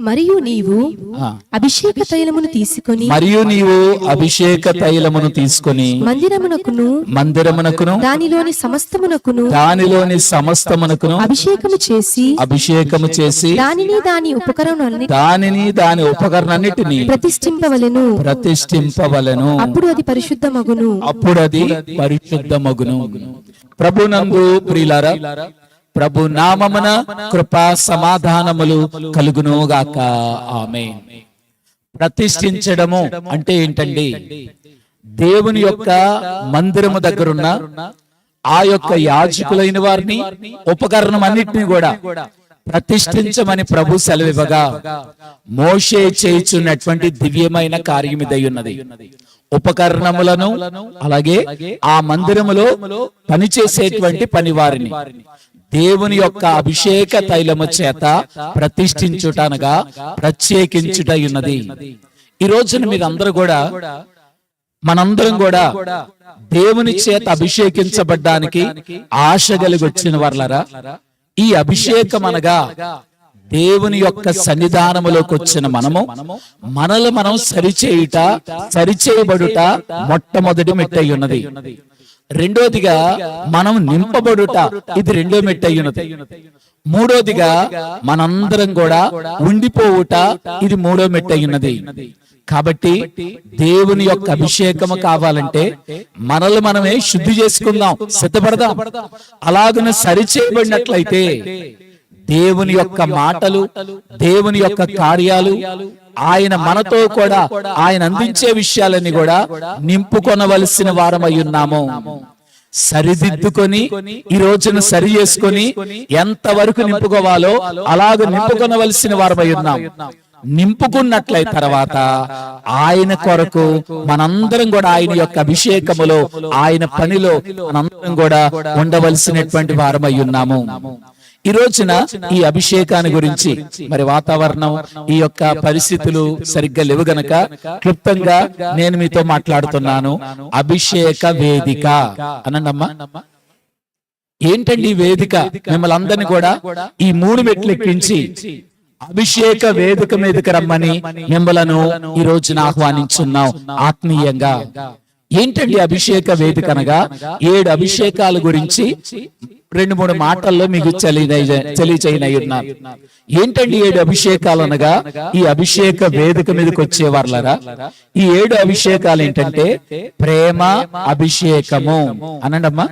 మరియు నీవు. అభిషేక తైలమును తీసుకొని మరియు నీవు అభిషేక తైలమును తీసుకొని మందిరమునకును మందిరమునకును దానిలోని సమస్తమునకును దానిలోని సమస్తమునకును అభిషేకము చేసి అభిషేకము చేసి దానిని దాని ఉపకరణాలని దానిని దాని ఉపకరణన్నిటిని ప్రతిష్ఠింపవలెను. ప్రతిష్ఠింపవలను. అప్పుడు అది పరిశుద్ధమగును. అప్పుడు అది పరిశుద్ధమగును. ప్రభునందు ప్రియులారా ప్రభు నామమున కృపా సమాధానములు కలుగునుగాక ఆమె ప్రతిష్ఠించడము అంటే ఏంటండి? దేవుని యొక్క మందిరము దగ్గరున్న ఆ యొక్క యాజకులైన వారిని ఉపకరణం అన్నిటిని కూడా ప్రతిష్ఠించమని ప్రభు సెలవివ్వగా మోషే చేయుచున్నటువంటి దివ్యమైన కార్యం ఇదై ఉన్నది ఉపకరణములను అలాగే ఆ మందిరములో పనిచేసేటువంటి పనివారిని. దేవుని యొక్క అభిషేక తైలము చేత ప్రతిష్ఠించుటనగా ప్రత్యేకించుట ఉన్నది. ఈ రోజున మీరందరూ కూడా మనందరం కూడా దేవుని చేత అభిషేకించబడ్డానికి ఆశ కలిగి వచ్చిన వర్లరా? ఈ అభిషేకం అనగా దేవుని యొక్క సన్నిధానములోకి వచ్చిన మనము మనల్ని మనం సరిచేయుట సరిచేయబడుట మొట్టమొదటి మెట్టై ఉన్నది. రెండోదిగా మనం నింపబడుట ఇది రెండో మెట్టై ఉన్నది మూడోదిగా మనందరం కూడా ఉండిపోవుట ఇది మూడో మెట్టై ఉన్నది కాబట్టి దేవుని యొక్క అభిషేకము కావాలంటే మనల్ని మనమే శుద్ధి చేసుకుందాం సిద్ధపడదాం. అలాగన సరిచేయబడినట్లయితే దేవుని యొక్క మాటలు దేవుని యొక్క కార్యాలు ఆయన మనతో కూడా ఆయన అందించే విషయాలన్నీ కూడా నింపుకొనవలసిన వారమై ఉన్నాము. సరిదిద్దుకొని ఈ రోజున సరి చేసుకొని ఎంత వరకు నింపుకోవాలో అలాగ నింపుకొనవలసిన వారమై ఉన్నాం నింపుకున్నట్లయి తర్వాత ఆయన కొరకు మనందరం కూడా ఆయన యొక్క అభిషేకములో ఆయన పనిలో మనందరం కూడా ఉండవలసినటువంటి వారమై ఉన్నాము. ఈ రోజున ఈ అభిషేకాన్ని గురించి మరి వాతావరణం ఈ యొక్క పరిస్థితులు సరిగ్గా లేవు గనక క్లుప్తంగా నేను మీతో మాట్లాడుతున్నాను. అభిషేక వేదిక. అనండమ్మా. ఏంటండి వేదిక? మిమ్మల్ని అందరినీ కూడా ఈ మూడు మెట్లు ఎక్కించి అభిషేక వేదిక మీదకి రమ్మని మిమ్మలను ఈ రోజున ఆహ్వానించున్నాం. ఆత్మీయంగా. ఏంటండి అభిషేక వేదిక అనగా? ఏడు అభిషేకాల గురించి రెండు మూడు మాటల్లో మీకు తెలియచేయనయ్యున్నారు ఏంటండి ఏడు అభిషేకాలు అనగా? ఈ అభిషేక వేదిక మీదకి వచ్చే ఈ ఏడు అభిషేకాలు ఏంటంటే ప్రేమ అభిషేకము. అనండమ్మా.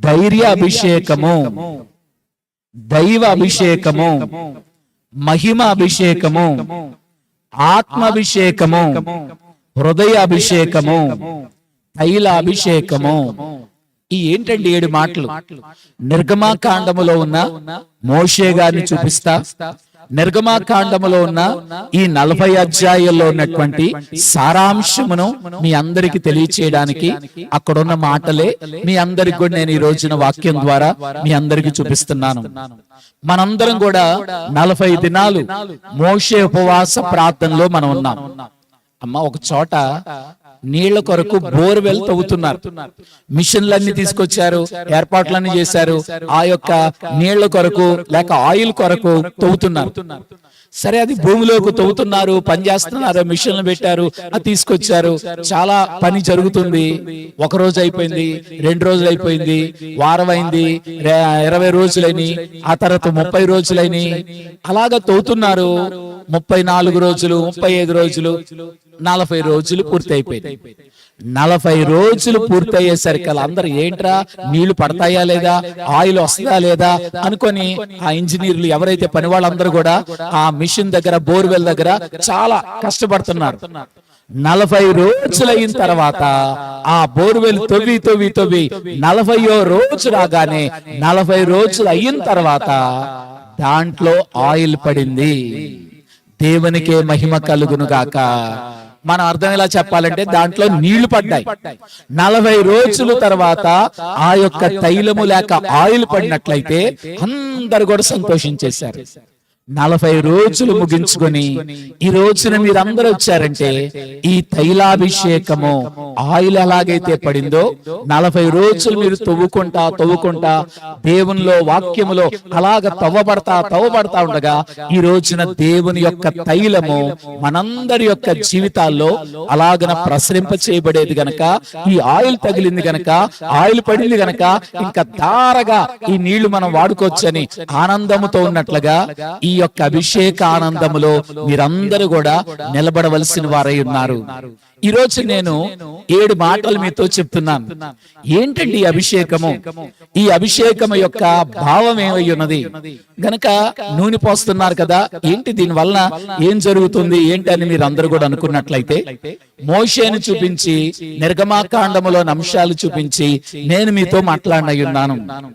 ధైర్య అభిషేకము. దైవ అభిషేకము. మహిమ అభిషేకము. ఆత్మ హృదయాభిషేకము హృదయ అభిషేకము తైల అభిషేకము ఈ ఏంటండి ఏడు మాటలు? నిర్గమాకాండములో ఉన్న మోషే గారిని చూపిస్తా. నిర్గమాకాండములో ఉన్న ఈ నలభై అధ్యాయంలో ఉన్నటువంటి సారాంశమును మీ అందరికి తెలియచేయడానికి అక్కడున్న మాటలే మీ అందరికి కూడా నేను ఈ రోజున వాక్యం ద్వారా మీ అందరికి చూపిస్తున్నాను. మనందరం కూడా నలభై దినాలు మోషే ఉపవాస ప్రార్థనలో మనం ఉన్నాం. అమ్మ ఒక చోట నీళ్ళ కొరకు బోర్వెల్ తవ్వుతున్నారు. మిషన్లన్నీ తీసుకొచ్చారు ఏర్పాట్లన్నీ చేశారు. ఆ యొక్క నీళ్ళ కొరకు లేక ఆయిల్ కొరకు తవ్వుతున్నారు. సరే అది భూమిలోకి తవ్వుతున్నారు పని చేస్తున్నారు మిషన్లు పెట్టారు అది తీసుకొచ్చారు. చాలా పని జరుగుతుంది. ఒక రోజు అయిపోయింది రెండు రోజులు అయిపోయింది వారం అయింది ఇరవై రోజులైని ఆ తర్వాత ముప్పై రోజులైని అలాగా తవ్వుతున్నారు. ముప్పై నాలుగు రోజులు ముప్పై ఐదు రోజులు నలభై రోజులు పూర్తి అయిపోయింది నలభై రోజులు పూర్తయ్యేసరికి అందరు ఏంట్రా? నీళ్ళు పడతాయా లేదా? ఆయిల్ వస్తుందా లేదా? అనుకొని ఆ ఇంజనీర్లు ఎవరైతే పని వాళ్ళందరూ కూడా ఆ మిషన్ దగ్గర బోర్వెల్ దగ్గర చాలా కష్టపడుతున్నారు. నలభై రోజులు అయిన తర్వాత ఆ బోర్వెల్ తవ్వి తవ్వి తవ్వి నలభయో రోజు రాగానే నలభై రోజులు అయిన తర్వాత దాంట్లో ఆయిల్ పడింది. దేవునికే మహిమ కలుగును గాక. మనం అర్థం ఎలా చెప్పాలంటే దాంట్లో నీళ్ళు పడ్డాయి. నలభై రోజుల తర్వాత ఆ యొక్క తైలము లేక ఆయిల్ పడినట్లయితే అందరు కూడా సంతోషించేశారు. నలభై రోజులు ముగించుకొని ఈ రోజున మీరందరూ వచ్చారంటే ఈ తైలాభిషేకము ఆయిల్ ఎలాగైతే పడిందో నలభై రోజులు మీరు తవ్వుకుంటా తవ్వుకుంటా దేవునిలో వాక్యములో అలాగ తవ్వబడతా తవ్వబడతా ఉండగా ఈ రోజున దేవుని యొక్క తైలము మనందరి యొక్క జీవితాల్లో అలాగన ప్రసరింప చేయబడేది గనక ఈ ఆయిల్ తగిలింది గనక ఆయిల్ పడింది గనక ఇంకా ధారగా ఈ నీళ్ళు మనం వాడుకోవచ్చని ఆనందముతో ఉన్నట్లుగా ఈ యొక్క అభిషేకానందములో మీరందరూ కూడా నిలబడవలసిన వారై ఉన్నారు. ఈ రోజు నేను ఏడు మాటలు మీతో చెప్తున్నాను. ఏంటండి ఈ అభిషేకము? ఈ అభిషేకము యొక్క భావం ఏమై ఉన్నది? గనక నూనె పోస్తున్నారు కదా ఏంటి దీని వలన ఏం జరుగుతుంది? ఏంటి అని మీరు అందరూ కూడా అనుకున్నట్లయితే మోషేను చూపించి నిర్గమాకాండములోని అంశాలు చూపించి నేను మీతో మాట్లాడినయ్యున్నాను ఉన్నాను.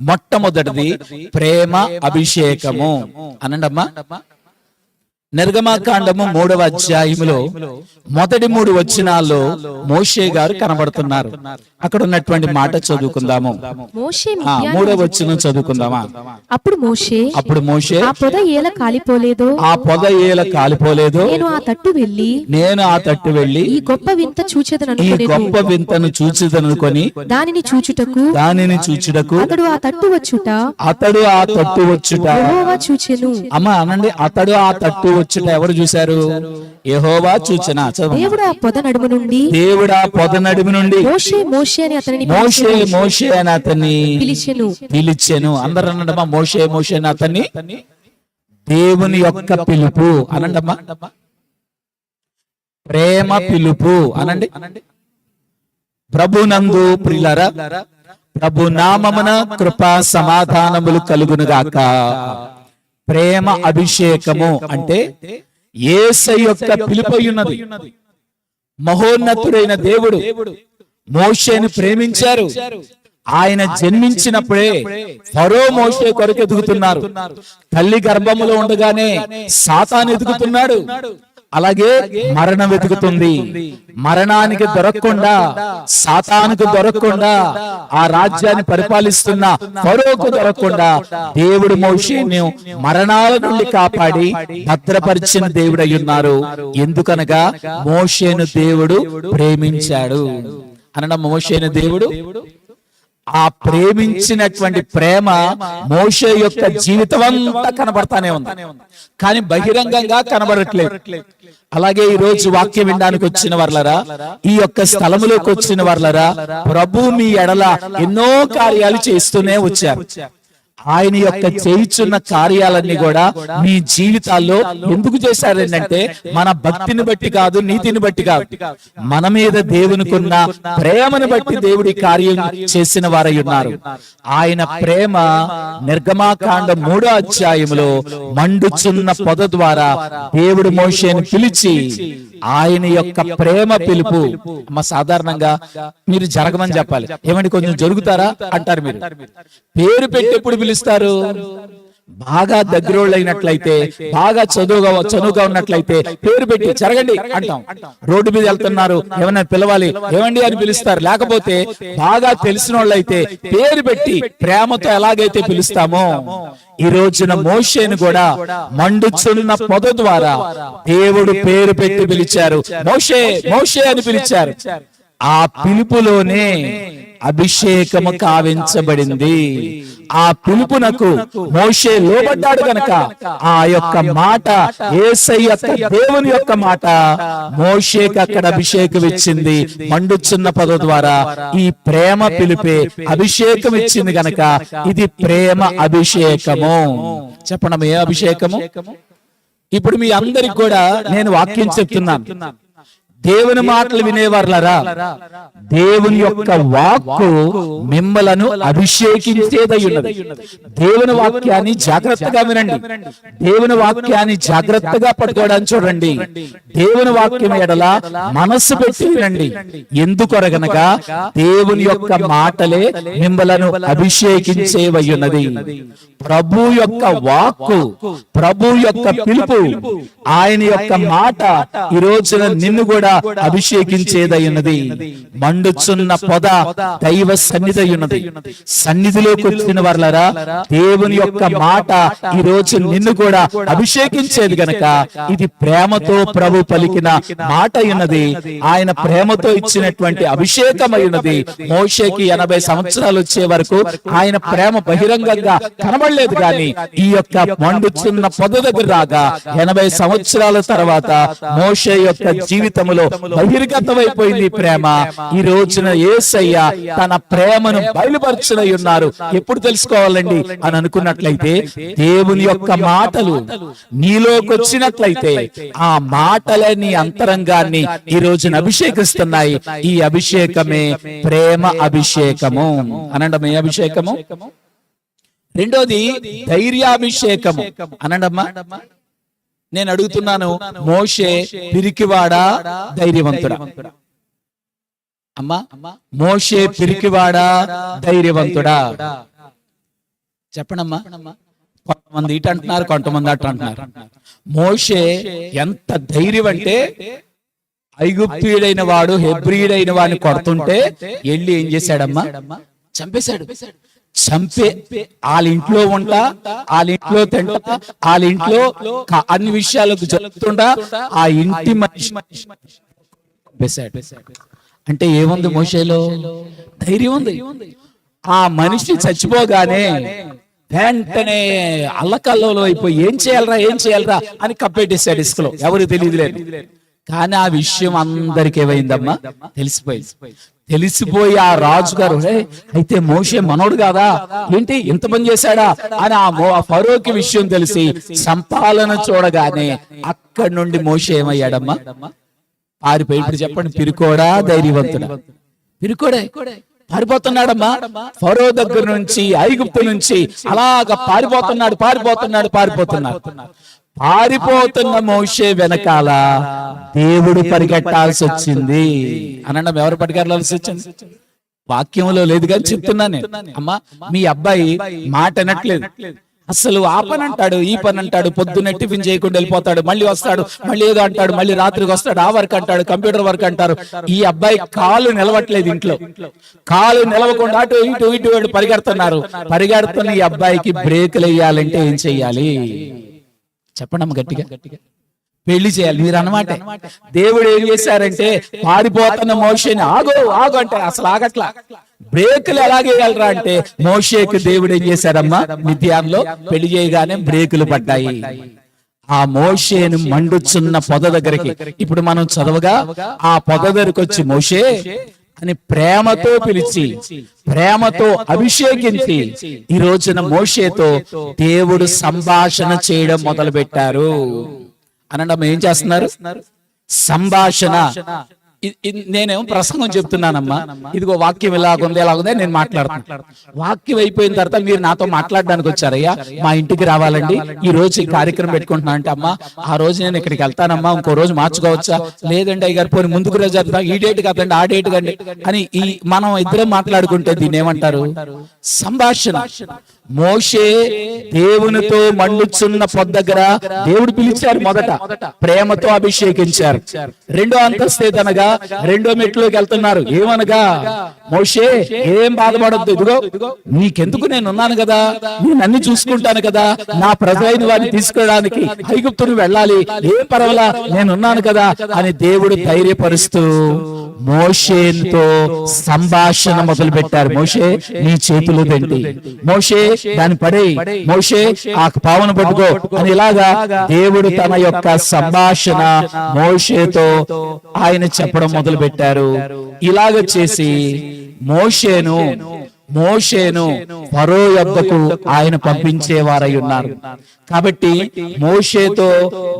మొట్టమొదటిది ప్రేమ అభిషేకము. అనండమ్మా. నిర్గమాకాండము మూడవ అధ్యాయములో మొదటి మూడు వచనాల్లో మోషే గారు కనబడుతున్నారు. అక్కడ ఉన్నటువంటి మాట చదువుకుందాము. మూడవ వచనం చదువుకుందామా? అప్పుడు మోషే అప్పుడు మోషే ఆ పొద ఏల కాలిపోలేదో? ఆ పొద ఏల కాలిపోలేదు? నేను ఆ తట్టు వెళ్ళి నేను ఆ తట్టు వెళ్ళి ఈ గొప్ప వింత ఈ చూచెదననుకొనెను గొప్ప వింతను చూచిదనుకొని దానిని చూచుటకు దానిని చూచుటకు అతడు ఆ తట్టు వచ్చుట అతడు ఆ తట్టు వచ్చుట. చూచెను. అమ్మ అనండి అతడు ఆ తట్టు వచ్చుట ఎవరు చూశారు? యెహోవా చూచన. దేవుడు ఆ పొద నడుము నుండి. దేవుడు ఆ పొద నడిమి నుండి. మోషే మోషే అని అతనిని మోషే మోషే అని అతన్ని పిలిచెను. పిలిచెను. అందరు మోషే మోషే అని అతన్ని దేవుని యొక్క పిలుపు అనండమ్మా. ప్రేమ పిలుపు అనండి. ప్రభునందు ప్రిలర ప్రభు నామమున కృపా సమాధానములు కలుగునుగాక. ప్రేమ అభిషేకము అంటే ఏసై యొక్క పిలుపై ఉన్నది మహోన్నతుడైన దేవుడు మోషేను ప్రేమించారు. ఆయన జన్మించినప్పుడే ఫరో మోషే కొరకు ఎదుగుతున్నారు. తల్లి గర్భములో ఉండగానే సాతాను ఎదుగుతున్నాడు. అలాగే మరణం వెతుకుతుంది. మరణానికి దొరకకుండా సాతానుకు దొరకకుండా ఆ రాజ్యాన్ని పరిపాలిస్తున్న ఫరోకు దొరకకుండా దేవుడు మోషేను మరణాల నుండి కాపాడి భద్రపరిచిన దేవుడు ఉన్నారు. ఎందుకనగా మోషేను దేవుడు ప్రేమించాడు. అనడం మోషేను దేవుడు ఆ ప్రేమించినటువంటి ప్రేమ మోషే యొక్క జీవితం అంతా కనబడతానే ఉంది. కానీ బహిరంగంగా కనబడట్లేదు. అలాగే ఈ రోజు వాక్యం వినడానికి వచ్చిన వర్లరా ఈ యొక్క స్థలములోకి వచ్చిన వర్లరా ప్రభు మీ ఎడల ఎన్నో కార్యాలు చేస్తూనే వచ్చారు. ఆయన యొక్క చేయుచున్న కార్యాలన్నీ కూడా మీ జీవితాల్లో ఎందుకు చేశారంటే మన భక్తిని బట్టి కాదు నీతిని బట్టి కాదు. మన మీద దేవునికున్న ప్రేమను బట్టి దేవుడి కార్యం చేసిన వారై ఉన్నారు. ఆయన ప్రేమ నిర్గమాకాండ మూడో అధ్యాయములో మండుచున్న పొద ద్వారా దేవుడు మోషేని పిలిచి ఆయన యొక్క ప్రేమ పిలుపు. అమ్మ సాధారణంగా మీరు జరగమని చెప్పాలి. ఏమండి కొంచెం జరుగుతారా? అంటారు మీరు. పేరు పెట్టి ఎప్పుడు పిలుస్తారు బాగా దగ్గరోళ్ళైనట్లయితే బాగా చదువుగా చదువుగా ఉన్నట్లయితే పేరు పెట్టి జరగండి అంటాం. రోడ్డు మీద వెళ్తున్నారు ఏమన్నా పిలవాలి ఏమండి అని పిలుస్తారు. లేకపోతే బాగా తెలిసిన వాళ్ళైతే పేరు పెట్టి ప్రేమతో ఎలాగైతే పిలుస్తామో ఈ రోజున మోషేను కూడా మండుచున్న పొద ద్వారా దేవుడు పేరు పెట్టి పిలిచారు. మోషే మోషే అని పిలిచారు. ఆ పిలుపులోనే అభిషేకము కావించబడింది. ఆ పిలుపునకు మోషే లోబడ్డాడు గనక ఆ యొక్క మాట ఏసై యొక్క దేవుని యొక్క మాట మోషేకి అక్కడ అభిషేకం ఇచ్చింది. మండుచున్న పద ద్వారా ఈ ప్రేమ పిలిపే అభిషేకం ఇచ్చింది గనక ఇది ప్రేమ అభిషేకము. చెప్పడం ఏ అభిషేకము? ఇప్పుడు మీ అందరికి కూడా నేను వాక్యం చెప్తున్నాను. దేవుని మాటలు వినేవారులరా? దేవుని యొక్క వాక్కు మిమ్మలను అభిషేకించేదై ఉన్నది దేవుని వాక్యాన్ని జాగ్రత్తగా వినండి. దేవుని వాక్యాన్ని జాగ్రత్తగా పట్టుకోవడానికి చూడండి. దేవుని వాక్యం ఎడల మనస్సు పెట్టి వినండి. ఎందుకొరగనగా దేవుని యొక్క మాటలే మిమ్మలను అభిషేకించేవై ఉన్నది ప్రభు యొక్క వాక్కు ప్రభు యొక్క పిలుపు ఆయన యొక్క మాట ఈ రోజున నిన్ను కూడా కూడా అభిషేకించేదై ఉన్నది మండుచున్న పొద దైవ సన్నిధి అయి ఉన్నది. సన్నిధిలోకి వచ్చిన వాళ్ళరా దేవుని యొక్క మాట ఈ రోజు నిన్ను కూడా అభిషేకించేది గనక ఇది ప్రేమతో ప్రభు పలికిన మాట అయినది. ఆయన ప్రేమతో ఇచ్చినటువంటి అభిషేకమై ఉన్నది మోషేకి ఎనభై సంవత్సరాలు వచ్చే వరకు ఆయన ప్రేమ బహిరంగంగా కనబడలేదు కానీ ఈ యొక్క మండుచున్న పొద దగ్గర రాగా ఎనభై సంవత్సరాల తర్వాత మోషే యొక్క జీవితంలో బహిర్గతమైపోయింది ఈ ప్రేమ. ఈ రోజున ఏసయ్య తన ప్రేమను బయలుపరచునై ఉన్నారు. ఎప్పుడు తెలుసుకోవాలండి? అని అనుకున్నట్లయితే దేవుని యొక్క మాటలు నీలోకి వచ్చినట్లయితే ఆ మాటలే నీ అంతరంగాన్ని ఈ రోజున అభిషేకిస్తున్నాయి. ఈ అభిషేకమే ప్రేమ అభిషేకము. అనండమే అభిషేకము? రెండోది ధైర్యాభిషేకము. అనండమ్మా? నేను అడుగుతున్నాను మోషే పిరికివాడా ధైర్యవంతుడా? అమ్మా మోషే పిరికివాడా ధైర్యవంతుడా? చెప్పండమ్మా. కొంతమంది ఇటు అంటున్నారు కొంతమంది అటు అంటున్నారు మోషే ఎంత ధైర్యం అంటే ఐగుప్తీయుడైన వాడు హెబ్రియుడైన వాడిని కొడుతుంటే వెళ్ళి ఏం చేశాడమ్మా? చంపేశాడు. చంపే వాళ్ళ ఇంట్లో ఉంటా వాళ్ళ ఇంట్లో తింటా వాళ్ళ ఇంట్లో అన్ని విషయాలకు జరుగుతుండా ఆ ఇంటి మనిషి చంపేశాడు అంటే ఏముంది మోషేలో? ధైర్యం ఉంది. ఆ మనిషి చచ్చిపోగానే వెంటనే అల్లకల్లలో అయిపోయి ఏం చేయాలరా ఏం చేయాలరా అని కప్పెట్టేశాడు ఇసుకలో. ఎవరు తెలియదులేదు కానీ ఆ విషయం అందరికి ఏమైందమ్మా? తెలిసిపోయింది. తెలిసిపోయి ఆ రాజు గారు అయితే మోషే మనోడు కాదా? ఏంటి ఇంత పని చేశాడా? అని ఆ ఆ ఫరోకి విషయం తెలిసి సంపాలన చూడగానే అక్కడి నుండి మోషే ఏమయ్యాడమ్మా? పారిపోయి ఇప్పుడు చెప్పండి పిరుకోడా ధైర్యవంతుడా? పిరుకోడే పారిపోతున్నాడమ్మా. ఫరో దగ్గర నుంచి ఐగుప్తు నుంచి అలాగ పారిపోతున్నాడు పారిపోతున్నాడు పారిపోతున్నాడు. పారిపోతున్న మోషే వెనకాల దేవుడు పరిగెట్టాల్సి వచ్చింది. అనండి ఎవరు పరిగెట్టాల్సి వచ్చింది? వాక్యంలో లేదు కానీ చెప్తున్నాను నేను. అమ్మా మీ అబ్బాయి మాట అనట్లేదు. అసలు ఆ పని అంటాడు ఈ పని అంటాడు పొద్దున్నే టిఫిన్ చేయకుండా వెళ్ళిపోతాడు మళ్ళీ వస్తాడు మళ్ళీ ఏదో అంటాడు మళ్ళీ రాత్రికి వస్తాడు ఆ వర్క్ అంటాడు కంప్యూటర్ వర్క్ అంటారు. ఈ అబ్బాయి కాలు నిలవట్లేదు ఇంట్లో. కాలు నిలవకుండా అటు ఇటు ఇటు ఇటు పరిగెడుతున్నారు. పరిగెడుతున్న ఈ అబ్బాయికి బ్రేకులు వేయాలంటే ఏం చెయ్యాలి చెప్పండి అమ్మ గట్టిగా. పెళ్ళి చేయాలి. మీరు అన్నమాట. దేవుడు ఏం చేశారంటే పారిపోతున్న మోషేని ఆగు ఆగు అంటే అసలు ఆగట్లా. బ్రేకులు ఎలాగేయాలరా అంటే మోషేకి దేవుడు ఏం చేశారమ్మా నిత్యాన్లో పెళ్ళి చేయగానే బ్రేకులు పడ్డాయి. ఆ మోషేను మండుచున్న పొద దగ్గరికి. ఇప్పుడు మనం చదవగా ఆ పొద దగ్గరకు వచ్చి మోషే అని ప్రేమతో పిలిచి ప్రేమతో అభిషేకించి ఈ రోజున మోషేతో దేవుడు సంభాషణ చేయడం మొదలు పెట్టారు అనండి ఏం చేస్తున్నారు? సంభాషణ నేనేమో ప్రసంగం చెప్తున్నానమ్మా? ఇదిగో వాక్యం ఇలాగుంది ఎలాగుంది? నేను మాట్లాడుతున్నాను వాక్యం అయిపోయిన తర్వాత మీరు నాతో మాట్లాడడానికి వచ్చారయ్యా? మా ఇంటికి రావాలండి. ఈ రోజు ఈ కార్యక్రమం పెట్టుకుంటున్నా అంటే అమ్మా ఆ రోజు నేను ఇక్కడికి వెళ్తానమ్మా ఇంకో రోజు మార్చుకోవచ్చా? లేదండి అయ్యారు పోనీ ముందుకు రోజు జరుపుతాం ఈ డేట్ కాదండి ఆ డేట్ కండి. అని ఈ మనం ఇద్దరం మాట్లాడుకుంటే దీన్ని ఏమంటారు? సంభాషణ. మోషే దేవునితో మండుచున్న పొద్దు దగ్గర దేవుడు పిలిచారు మొదట ప్రేమతో అభిషేకించారు. రెండో అంతస్తు రెండో మెట్లోకి వెళ్తున్నారు. ఏమనగా మోషే ఏం బాధపడద్దు ఇదిగో నీకెందుకు నేను ఉన్నాను కదా? నేను అన్ని చూసుకుంటాను కదా? నా ప్రజలైన వారిని తీసుకోవడానికి హైగుప్తుడు వెళ్ళాలి. ఏం పర్వాలా? నేను ఉన్నాను కదా? అని దేవుడు ధైర్యపరుస్తూ మోషేతో సంభాషణ మొదలు పెట్టారు మోషే నీ చేతులు తింటి మోషే దాన్ని పడే మోషే ఆ పావును పట్టుకో. అని ఇలాగా దేవుడు తన యొక్క సంభాషణ మోషేతో ఆయన చెప్పడం మొదలు పెట్టారు ఇలాగ చేసి మోషేను మోషేను ఫరో యొద్దకు ఆయన పంపించేవారై ఉన్నారు. కాబట్టి మోషేతో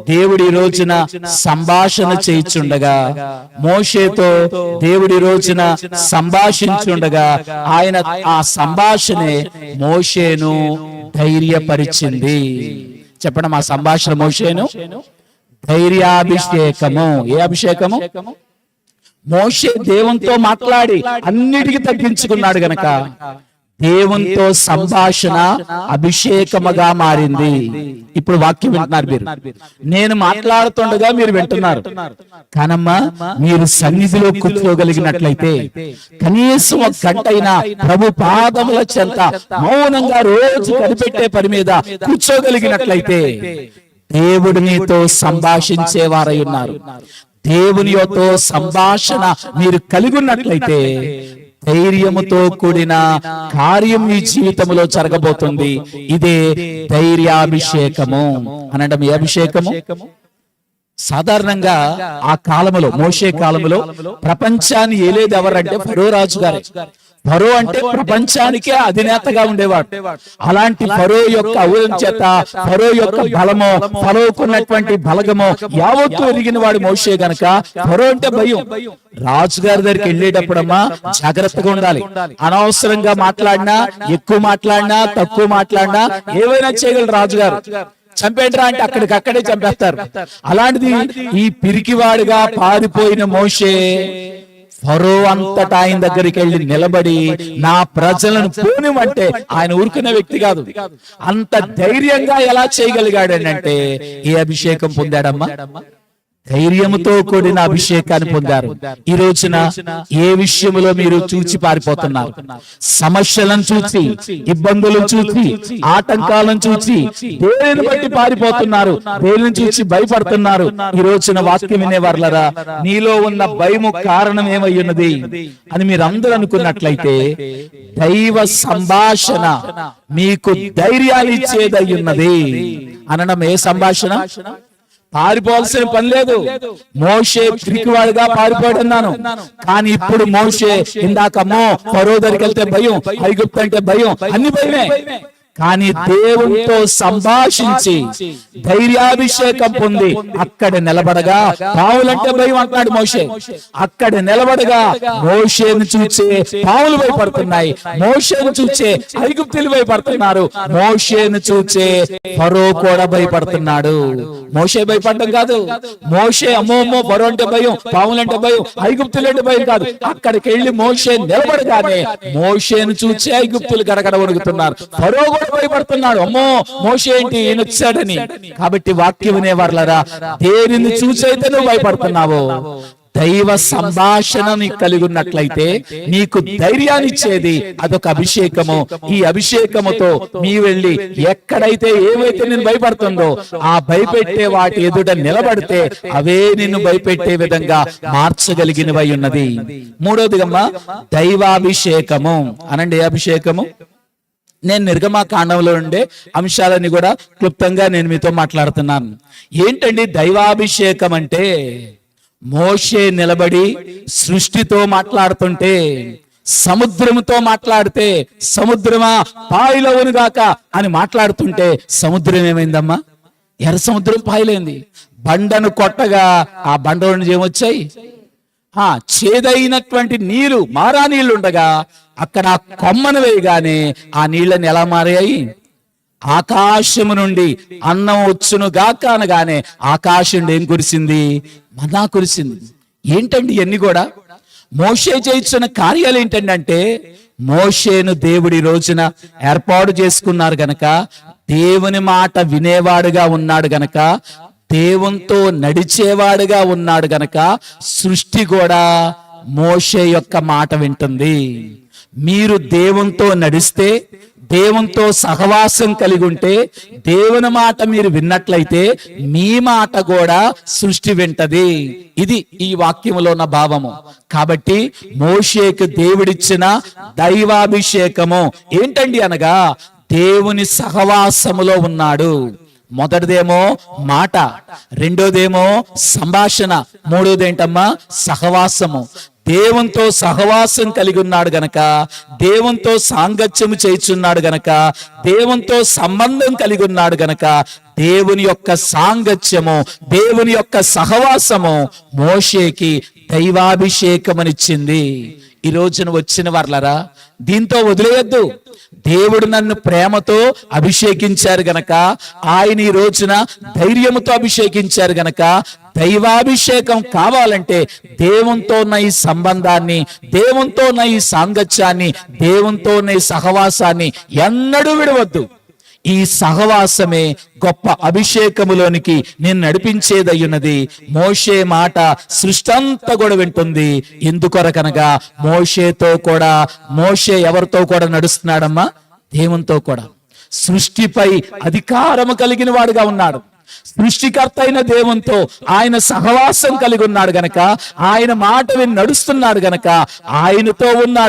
దేవుడి రోజున సంభాషణ చేయిచుండగా మోషేతో దేవుడి రోజున సంభాషించుండగా ఆయన ఆ సంభాషణే మోషేను ధైర్యపరిచింది. చెప్పండి మా సంభాషణ మోషేను ధైర్యాభిషేకము. ఏ అభిషేకము? మోషే దేవునితో మాట్లాడి అన్నిటికీ తగ్గించుకున్నాడు గనక దేవునితో సంభాషణ అభిషేకముగా మారింది. ఇప్పుడు వాక్యం వింటున్నారు మీరు. నేను మాట్లాడుతుండగా మీరు వింటున్నారు. కానమ్మా మీరు సన్నిధిలో కూర్చోగలిగినట్లయితే కనీసం ఒక గంట అయినా ప్రభు పాదముల చెంత మౌనంగా రోజు కనిపెట్టే పని మీద కూర్చోగలిగినట్లయితే దేవుడు నీతో సంభాషించేవారై ఉన్నారు. దేవుని యొక్క సంభాషణ మీరు కలిగి ఉన్నట్లయితే ధైర్యముతో కూడిన కార్యం మీ జీవితంలో జరగబోతుంది. ఇదే ధైర్యాభిషేకము. అనడం ఏ అభిషేకము. సాధారణంగా ఆ కాలములో మోషే కాలములో ప్రపంచాన్ని ఏలేది ఎవరంటే ఫరో రాజు గారే ఫరో అంటే ప్రపంచానికే అధినేతగా ఉండేవాడు. అలాంటి ఫరో యొక్క ఔరం చేత ఫరో యొక్క బలము ఫరోకున్నటువంటి బలగము యావత్తు ఎరిగిన వాడు మోషే గనక ఫరో అంటే భయం. రాజుగారి దగ్గరికి వెళ్ళేటప్పుడమ్మా జాగ్రత్తగా ఉండాలి. అనవసరంగా మాట్లాడినా ఎక్కువ మాట్లాడినా తక్కువ మాట్లాడినా ఏవైనా చేయగలరు రాజుగారు? చంపేట్రా అంటే అక్కడికి అక్కడే చంపేస్తారు. అలాంటిది ఈ పిరికివాడిగా పారిపోయిన మోషే ఫరో అంతటా ఆయన దగ్గరికి వెళ్ళి నిలబడి నా ప్రజలను పూనివంటే ఆయన ఊరుకునే వ్యక్తి కాదు. అంత ధైర్యంగా ఎలా చేయగలిగాడనంటే ఏ అభిషేకం పొందాడమ్మా? ధైర్యముతో కూడిన అభిషేకాన్ని పొందారు. ఈ రోజున ఏ విషయంలో మీరు చూచి పారిపోతున్నారు? సమస్యలను చూసి ఇబ్బందులను చూసి ఆటంకాలను చూసి దేనిని బట్టి పారిపోతున్నారు? దేనిని చూసి భయపడుతున్నారు? ఈ రోజున వాక్యం వినేవార్లరా? నీలో ఉన్న భయము కారణం ఏమై ఉన్నది? అని మీరు అందరూ అనుకున్నట్లయితే దైవ సంభాషణ మీకు ధైర్యాన్ని ఇచ్చేదై ఉన్నది. అనడం ఏ సంభాషణ? పారిపోవాల్సిన పని లేదు. మోషే పిరికివాడుగా పారిపోయాడన్నాను. కానీ ఇప్పుడు మోషే ఇందాకమ్మో పరో దగ్గరికి వెళ్తే భయం ఐగుప్తు అంటే భయం అన్ని భయమే. కానీ దేవునితో సంభాషించి ధైర్యాభిషేకం పొంది అక్కడ నిలబడగా పావులంటే భయం అంటున్నాడు మోషే. అక్కడ నిలబడగా మోషేను చూచే పావులు భయపడుతున్నాయి మోషేను చూచే ఐగుప్తులు భయపడుతున్నారు మోషేను చూచే ఫరో కూడా భయపడుతున్నాడు. మోషే భయపడడం కాదు. మోషే అమ్మో ఫరో అంటే భయం పావులంటే భయం ఐగుప్తులు అంటే భయం కాదు. అక్కడికి వెళ్ళి మోషే నిలబడగానే మోషేను చూచి ఐగుప్తులు గడగడ వణుకుతున్నారు ఫరో కూడా భయపడుతున్నాడు. అమ్మో మోషే ఏంటి? ఈయన వచ్చాడని. కాబట్టి వాక్యం వినేవార్లరా దేనిని చూసైతే నువ్వు భయపడుతున్నావు దైవ సంభాషణ నీకు కలిగి ఉన్నట్లయితే నీకు ధైర్యాన్ని ఇచ్చేది అదొక అభిషేకము. ఈ అభిషేకముతో మీ వెళ్ళి ఎక్కడైతే ఏవైతే నేను భయపడుతుందో ఆ భయపెట్టే వాటి ఎదుట నిలబడితే అవే నిన్ను భయపెట్టే విధంగా మార్చగలిగినవై ఉన్నది. మూడోదిగమ్మా దైవాభిషేకము. అనండి అభిషేకము? నేను నిర్గమా కాండంలో ఉండే అంశాలని కూడా క్లుప్తంగా నేను మీతో మాట్లాడుతున్నాను. ఏంటండి దైవాభిషేకం అంటే? మోషే నిలబడి సృష్టితో మాట్లాడుతుంటే సముద్రముతో మాట్లాడితే సముద్రమా? పాయిలవునుగాక అని మాట్లాడుతుంటే సముద్రం ఏమైందమ్మా? ఎర్ర సముద్రం పాయలేంది. బండను కొట్టగా ఆ బండ నుంచి ఏమొచ్చాయి? ఆ చేదైనటువంటి నీరు మారా నీళ్ళు ఉండగా అక్కడ కొమ్మను వేయగానే ఆ నీళ్ళని ఎలా మారాయి? ఆకాశము నుండి అన్నం వచ్చును గాక అనగానే ఆకాశం ఏం కురిసింది? మనా కురిసింది. ఏంటండి ఇవన్నీ కూడా? మోషే చేయించిన కార్యాలు ఏంటంటే మోషేను దేవుడి రోజున ఏర్పాటు చేసుకున్నారు గనక దేవుని మాట వినేవాడుగా ఉన్నాడు గనక దేవునితో నడిచేవాడుగా ఉన్నాడు గనక సృష్టి కూడా మోషే యొక్క మాట వింటుంది. మీరు దేవునితో నడిస్తే దేవునితో సహవాసం కలిగి ఉంటే దేవుని మాట మీరు విన్నట్లయితే మీ మాట కూడా సృష్టి వింటది. ఇది ఈ వాక్యంలో ఉన్న భావము. కాబట్టి మోషేకు దేవుడిచ్చిన దైవాభిషేకము. ఏంటండి అనగా దేవుని సహవాసములో ఉన్నాడు. మొదటిదేమో మాట రెండోదేమో సంభాషణ మూడోదేంటమ్మా? సహవాసము. దేవునితో సహవాసం కలిగి ఉన్నాడు గనక దేవునితో సాంగత్యము చేయుచున్నాడు గనక దేవునితో సంబంధం కలిగి ఉన్నాడు గనక దేవుని యొక్క సాంగత్యము దేవుని యొక్క సహవాసము మోషేకి దైవాభిషేకమనిచ్చింది. ఈ రోజున వచ్చిన వర్లరా దీంతో వదిలేయద్దు. దేవుడు నన్ను ప్రేమతో అభిషేకించారు గనక ఆయన ఈ రోజున ధైర్యముతో అభిషేకించారు గనక దైవాభిషేకం కావాలంటే దేవునితో ఉన్న ఈ సంబంధాన్ని దేవునితో ఉన్న ఈ సాంగత్యాన్ని దేవునితో ఉన్న ఈ సహవాసాన్ని ఎన్నడూ విడవద్దు. ఈ సహవాసమే గొప్ప అభిషేకములోనికి నేను నడిపించేదయ్యున్నది. మోషే మాట సృష్టి అంతా కూడా వింటుంది. ఎందుకొరకనగా మోషేతో కూడా మోషే ఎవరితో కూడా నడుస్తున్నాడమ్మా? దేవునితో కూడా. సృష్టిపై అధికారము కలిగిన వాడుగా ఉన్నాడు. సృష్టికర్త అయిన దేవునితో ఆయన సహవాసం కలిగి ఉన్నాడు గనక ఆయన మాట విని నడుస్తున్నాడు గనక ఆయనతో ఉన్నాడు